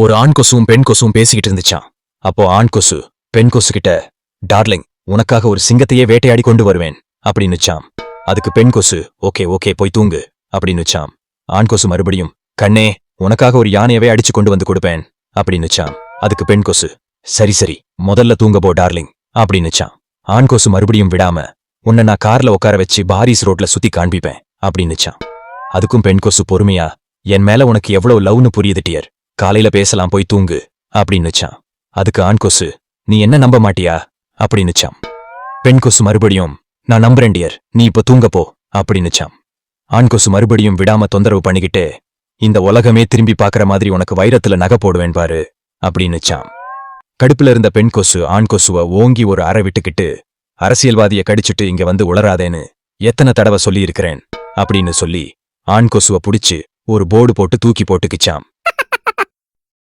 ஒரு ஆண் கொசுவும் பெண் கொசுவும் பேசிக்கிட்டு இருந்துச்சாம். அப்போ ஆண் கொசு பெண் கொசு கிட்ட டார்லிங் உனக்காக ஒரு சிங்கத்தையே வேட்டையாடி கொண்டு வருவேன் அப்படின்னுச்சாம். அதுக்கு பெண் கொசு ஓகே ஓகே போய் தூங்கு அப்படின்னுச்சாம். ஆண் கொசு மறுபடியும் கண்ணே உனக்காக ஒரு யானையவே அடிச்சு கொண்டு வந்து கொடுப்பேன் அப்படின்னுச்சாம். அதுக்கு பெண் கொசு சரி சரி முதல்ல தூங்க போ டார்லிங் அப்படின்னுச்சாம். ஆண் கொசு மறுபடியும் விடாம உன்னை நான் கார்ல உட்கார வச்சு பாரிஸ் ரோட்ல சுத்தி காண்பிப்பேன் அப்படின்னுச்சாம். அதுக்கும் பெண் கொசு பொறுமையா? என் மேல உனக்கு எவ்வளவு லவ்னு புரியுது டியர். காலையில பேசலாம் போய் தூங்கு அப்படின்னுச்சாம் அதுக்கு ஆண் கொசு நீ என்ன நம்ப மாட்டியா? அப்படின்னுச்சாம் பெண் கொசு மறுபடியும் நான் நம்புறேன் டியர். நீ இப்ப தூங்க போ அப்படின்னுச்சாம் ஆண் கொசு மறுபடியும் விடாம தொந்தரவு பண்ணிக்கிட்டே இந்த உலகமே திரும்பி பார்க்கற மாதிரி உனக்கு வைரத்துல நகை போடுவேன் பாரு அப்படின்னுச்சாம் கடுப்புல இருந்த பெண் கொசு ஆண் கொசுவ ஓங்கி ஒரு அறை விட்டுக்கிட்டு அரசியல்வாதிய கடிச்சிட்டு இங்க வந்து உளராதேன்னு எத்தனை தடவை சொல்லியிருக்கிறேன் அப்படின்னு சொல்லி ஆண் கொசுவ புடிச்சு ஒரு போர்டு போட்டு தூக்கி போட்டுக்கிச்சாம்.